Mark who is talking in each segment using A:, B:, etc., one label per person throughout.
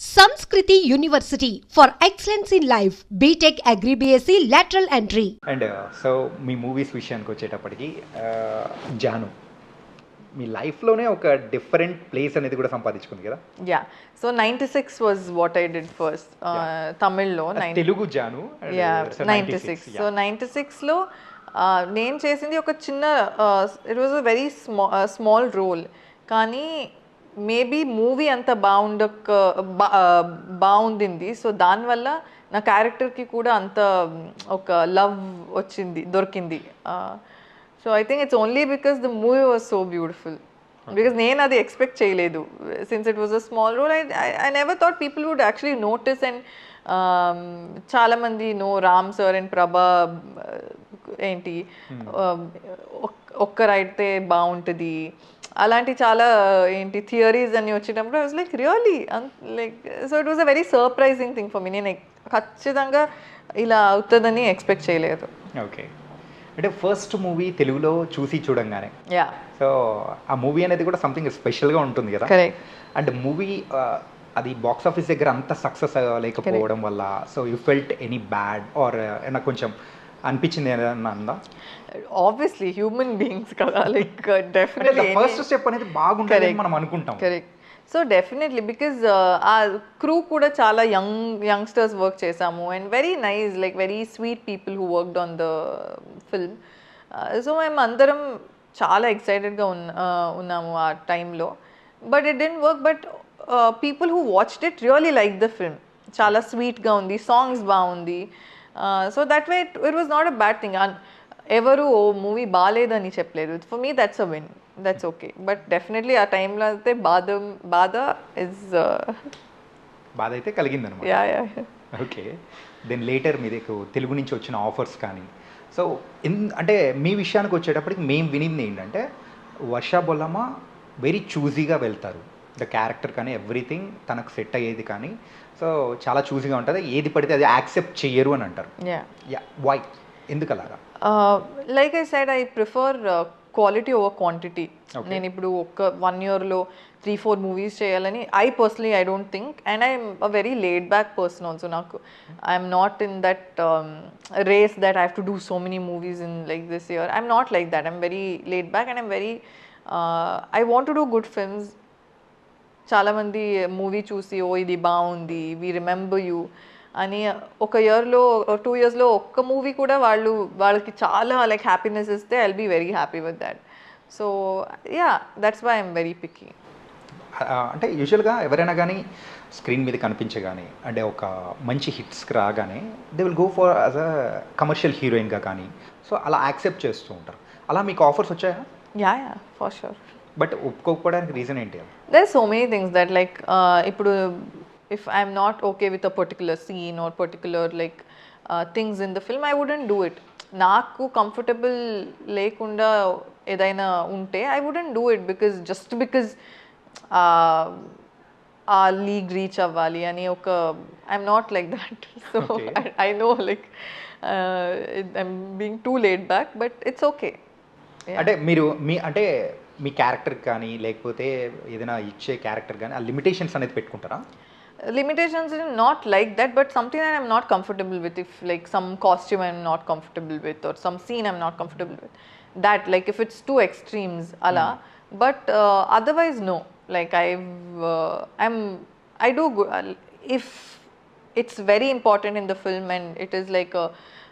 A: Samskruti university for excellence in life BTech agri BSc lateral entry
B: and uh, so me movies విషయానికి వచ్చేటప్పటికి uh, Janu. మీ లైఫ్లోనే ఒక different place అనేది కూడా సంపాదించుకుంది కదా?
C: Yeah so ninety six was what I did
B: first
C: తమిళ్ళో
B: Telugu Jaanu yeah
C: ninety
B: six
C: so ninety సిక్స్లో నేను చేసింది ఒక చిన్న it was a very స్మా small role కానీ మేబీ మూవీ అంత బాగుండక బా- uh, బాగుండింది సో దానివల్ల నా క్యారెక్టర్కి కూడా అంత um, ఒక లవ్ వచ్చింది దొరికింది. So I think it's only because the movie was so beautiful. Because నేను అది ఎక్స్పెక్ట్ చేయలేదు. Since it was a small role I I never thought people would actually notice and చాలామంది no Ram sir and Prabha ఏంటి um, ఒక్- ఒక్కరైతే బాగుంటుంది అలాంటి చాలా ఏంటి థియరీస్ అని వచ్చినప్పుడు I was like really like so it was a very surprising thing for me నేను ఖచ్చితంగా ఇలా అవుతుందని ఎక్స్పెక్ట్ చేయలేదు.
B: ఓకే అంటే ఫస్ట్ మూవీ తెలుగులో చూసి చూడంగానే.
C: యా
B: సో ఆ మూవీ అనేది కూడా సంథింగ్ స్పెషల్గా ఉంటుంది కదా.
C: కరెక్ట్
B: అండ్ మూవీ అది బాక్స్ ఆఫీస్ దగ్గర అంత సక్సెస్ లేకపోవడం వల్ల so you felt any bad or ఏమన్నా కొంచెం అనిపించింది ఏదన్నా అందా?
C: ఆబ్వియస్లీ హ్యూమన్ బీయింగ్స్ కదా లైక్ డెఫినెట్లీ
B: ఫస్ట్ స్టెప్ అనేది బాగుంటుంది. మనం అనుకుంటాం.
C: కరెక్ట్ సో డెఫినెట్లీ బికాజ్ ఆ క్రూ కూడా చాలా యంగ్ యంగ్స్టర్స్ వర్క్ చేసాము. And very nice like very sweet people who worked on the film so మేము అందరం చాలా ఎక్సైటెడ్గా ఉన్న uh, ఉన్నాము ఆ టైంలో but it didn't work but people who watched it really like the film చాలా స్వీట్గా ఉంది సాంగ్స్ బాగుంది. So that way it was not a bad thing ఎవరు ఓ మూవీ బాగాలేదని చెప్పలేదు for me that's a win that's okay but definitely ఆ టైంలో అయితే బాధ బాధ ఇస్
B: బాధ అయితే కలిగింది అనమాట
C: yeah yeah
B: okay then later మీ దగ్గర తెలుగు నుంచి వచ్చిన ఆఫర్స్ కానీ. సో అంటే మీ విషయానికి వచ్చేటప్పటికి మేము వినింది ఏంటంటే వర్ష బొల్లమ్మ వెరీ చూజీగా వెళ్తారు. ద క్యారెక్టర్ కానీ ఎవ్రీథింగ్ తనకు సెట్ అయ్యేది కానీ సో చాలా చూజీగా ఉంటుంది. ఏది పడితే అది యాక్సెప్ట్ చెయ్యరు అని అంటారు.
C: యా
B: యా వై ఎందుకు అలాగా
C: like I side I prefer quality over quantity నేను ఇప్పుడు ఒక వన్ ఇయర్లో త్రీ ఫోర్ మూవీస్ చేయాలని I personally I don't think and I'm a very laid back person also నాకు. I'm not in that race that I have to do so many movies in like this year I'm not like that I'm very laid back and I'm very I want to do good films చాలామంది movie చూసి ఓ ఇది బాగుంది we remember you అని ఒక ఇయర్లో two ఇయర్స్లో ఒక్క మూవీ కూడా వాళ్ళు వాళ్ళకి చాలా లైక్ హ్యాపీనెస్ ఇస్తే I'll be very happy with that so yeah that's why I'm very picky
B: అంటే యూజువల్గా ఎవరైనా కానీ స్క్రీన్ మీద కనిపించగానే అంటే ఒక మంచి హిట్స్కి రాగానే they will go for as a commercial హీరోయిన్గా కానీ సో అలా యాక్సెప్ట్ చేస్తూ ఉంటారు. అలా మీకు ఆఫర్స్ వచ్చాయా?
C: Yeah yeah for sure
B: but ఒప్పుకోకపోవడానికి reason ఏంటి అది
C: there so many things that like ఇప్పుడు if I'm not okay with a particular scene or particular like things in the film I wouldn't do it నాకు comfortable లేకుండా ఏదైనా ఉంటే I wouldn't do it because just because ఆ league reach అవ్వాలి అని ఒక I'm not like that so I know like I'm being too late back but it's okay
B: అంటే మీరు మీ అంటే మీ క్యారెక్టర్ కానీ లేకపోతే ఏదైనా ఇచ్చే క్యారెక్టర్ కానీ ఆ లిమిటేషన్స్ అనేది పెట్టుకుంటారా
C: limitations is not like that but something that i'm not comfortable with if like some costume i'm not comfortable with or some scene i'm not comfortable with that like if it's two extremes ala but uh, otherwise no like i've uh, i'm i do good if it's very important in the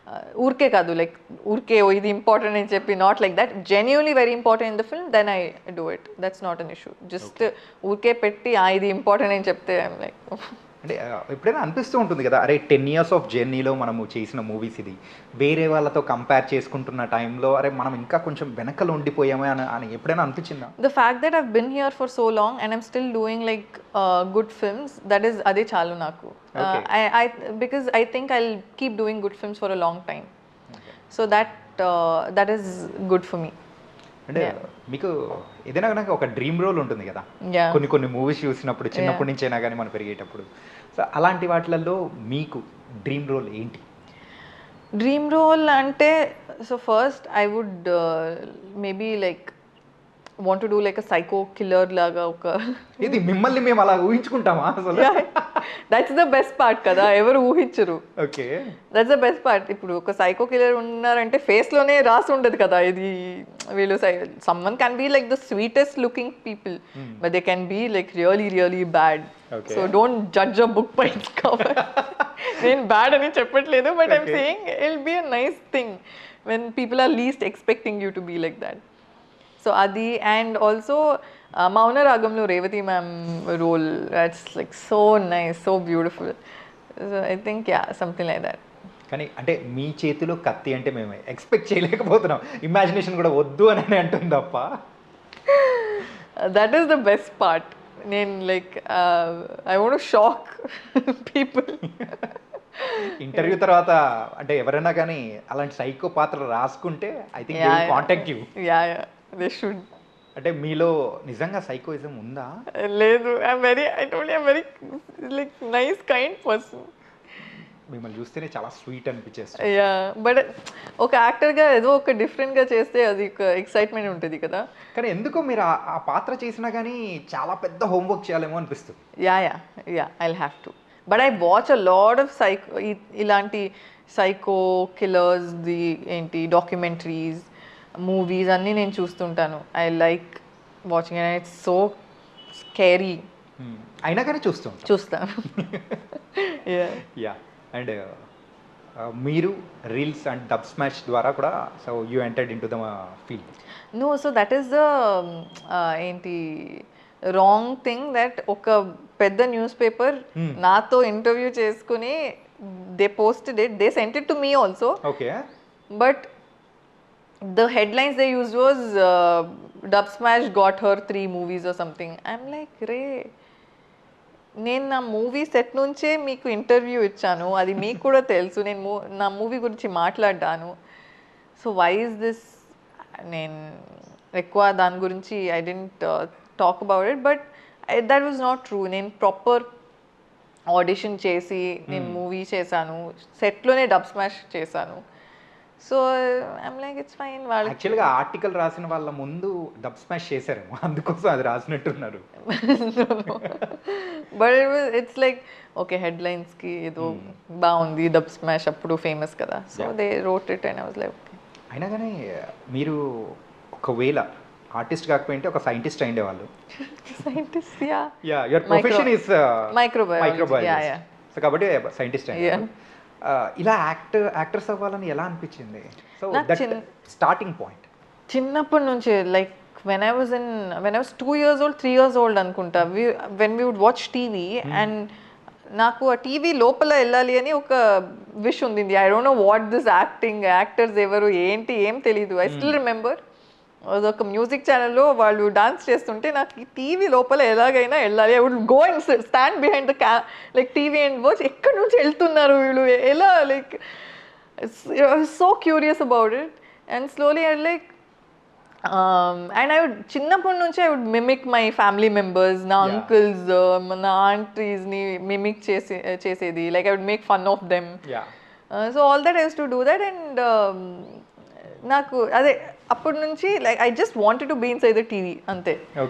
C: a ఊరికే కాదు like ఊరికే ఇది important అని చెప్పి not like that genuinely very important in the film then I do it that's not an issue just ఊరికే పెట్టి "ఆ, ఇది ఇంపార్టెంట్ అని చెప్తే ఐమ్ లైక్
B: అంటే ఎప్పుడైనా అనిపిస్తూ ఉంటుంది కదా అరే టెన్ ఇయర్స్ ఆఫ్ జర్నీలో మనము చేసిన మూవీస్ ఇది. వేరే వాళ్ళతో కంపేర్ చేసుకుంటున్న టైంలో అరే మనం ఇంకా కొంచెం వెనకలు ఉండిపోయామే అని అని ఎప్పుడైనా అనిపించిందా?
C: The fact that have been here for so long and I'm still doing like good films that is
B: అదే
C: చాలు నాకు. I because I think I keep doing good films for a long time so that that is good for me
B: అంటే మీకు ఏదైనా కనుక ఒక dream role ఉంటుంది కదా. కొన్ని కొన్ని మూవీస్ చూసినప్పుడు చిన్నప్పటి నుంచి అయినా కానీ మనం పెరిగేటప్పుడు. సో అలాంటి వాటిలలో మీకు డ్రీమ్ రోల్ ఏంటి?
C: So first I would uh, maybe like want to do like a psycho killer laga oka
B: ఇది మిమ్మల్ని మేము అలా ఊహించుకుంటామా అసలు?
C: దట్స్ ద బెస్ట్ పార్ట్ కదా ఎవరు ఊహించరు.
B: Okay
C: that's the best part ఇప్పుడు ఒక సైకో కిల్లర్ ఉన్నారంటే face లోనే రాసి ఉండదు కదా ఇది వీళ్ళు someone can be like the sweetest looking people but they can be like really really bad. So don't judge a book by its cover నేను బ్యాడ్ అని చెప్పట్లేదు but I'm. Saying it'll be a nice thing when people are least expecting you to be like that so అది and also మౌన రాగంలో Revathi ma'am role that's like so nice so beautiful so I think yeah something like that
B: కానీ అంటే మీ చేతిలో కత్తి అంటే మేము. Expect చేయలేకపోతున్నాం. ఇమాజినేషన్ కూడా వద్దు అని అంటుంది తప్ప.
C: That is the best part నేను like I want shock people
B: interview తర్వాత అంటే ఎవరైనా కానీ అలాంటి సైకో పాత్ర రాసుకుంటే I think contact you
C: yeah yeah they should
B: అంటే మీలో నిజంగా సైకోయిజం ఉందా?
C: లేదు. Very I told very like nice kind person
B: మిమ్మల్ని చూస్తేనే చాలా స్వీట్ అనిపించేస్తుంది.
C: యా బట్ ఒక యాక్టర్గా ఏదో ఒక డిఫరెంట్గా చేస్తే అది ఒక ఎక్సైట్మెంట్ ఉంటుంది కదా.
B: కానీ ఎందుకో మీరు ఆ- ఆ పాత్ర చేసినా కానీ చాలా పెద్ద హోంవర్క్ చేయాలేమో అనిపిస్తుంది.
C: Yeah yeah yeah I have to but I watch a lot of psycho ఇలాంటి సైకో కిల్లర్స్ ది ఏంటి డాక్యుమెంటరీస్ మూవీస్ అన్నీ నేను చూస్తుంటాను. I like watching and it's so scary
B: Hmm. అయినా కానీ చూస్తుంటాం
C: చూస్తాను యా
B: అండ్ మీరు రీల్స్ అండ్ డబ్ స్మాష్ ద్వారా కూడా so you entered into the field
C: no so that is the ఏంటి రాంగ్ థింగ్ దట్ ఒక పెద్ద న్యూస్ పేపర్ నాతో ఇంటర్వ్యూ చేసుకుని they posted it they sent it to me also
B: okay
C: but the headlines they used was uh, Dub Smash got her three movies or something. I'm like, రే నేను నా movie set నుంచే మీకు interview ఇచ్చాను. అది మీకు కూడా తెలుసు. నేను నా మూవీ గురించి మాట్లాడ్డాను. సో వై ఇస్ దిస్ నేను ఎక్కువ దాని గురించి I didn't talk about it but that was not true నేను ప్రాపర్ ఆడిషన్ చేసి నేను మూవీ చేశాను. సెట్లోనే డబ్ స్మాష్ చేశాను. So I'm like it's fine వాళ్ళు
B: యాక్చువల్గా ఆర్టికల్ రాసిన వాళ్ళ ముందు డబ్ స్మాష్ చేశారేమో. అందుకోసం అది రాసినట్టున్నారు.
C: బట్ ఇట్స్ లైక్ ఓకే హెడ్లైన్స్కి ఏదో బాగుంది డబ్ స్మాష్ అప్పుడు ఫేమస్ కదా. So they wrote it and was like
B: అయినా కానీ మీరు ఒకవేళ ఆర్టిస్ట్ కాకపోయింటే ఒక సైంటిస్ట్ అయ్యేవాళ్ళు
C: scientist yeah
B: yeah your profession is
C: yeah.
B: So కాబట్టి సైంటిస్ట్. అయ్యారు ఇలా యాక్టర్ యాక్టర్స్ అవ్వాలని ఎలా అనిపించింది? సో స్టార్టింగ్ పాయింట్
C: చిన్నప్పటి నుంచి like when I was in when I was two years old three years old అనుకుంటా when we would watch TV and నాకు ఆ టీవీ లోపల వెళ్ళాలి అని ఒక విష్ ఉంది I don't know what this acting actors ఎవరు ఏంటి ఏం తెలీదు. ఐ స్టిల్ రిమెంబర్ అదొక మ్యూజిక్ ఛానల్లో వాళ్ళు డాన్స్ చేస్తుంటే నాకు ఈ టీవీ లోపల ఎలాగైనా వెళ్ళాలి. I would go and stand behind the క్యా లైక్ టీవీ అండ్ వాచ్. ఎక్కడి నుంచి వెళ్తున్నారు వీళ్ళు? ఎలా like so curious about it. And slowly I like and I would చిన్నప్పటి నుంచి I would mimic my family members నా. అంకుల్స్ నా ఆంటీస్ని మిమిక్ చేసే చేసేది. Like I would make fun of them.
B: Yeah
C: so all that used to do that and నాకు అదే అప్పటి నుంచి like I just wanted to be inside the TV అంతే.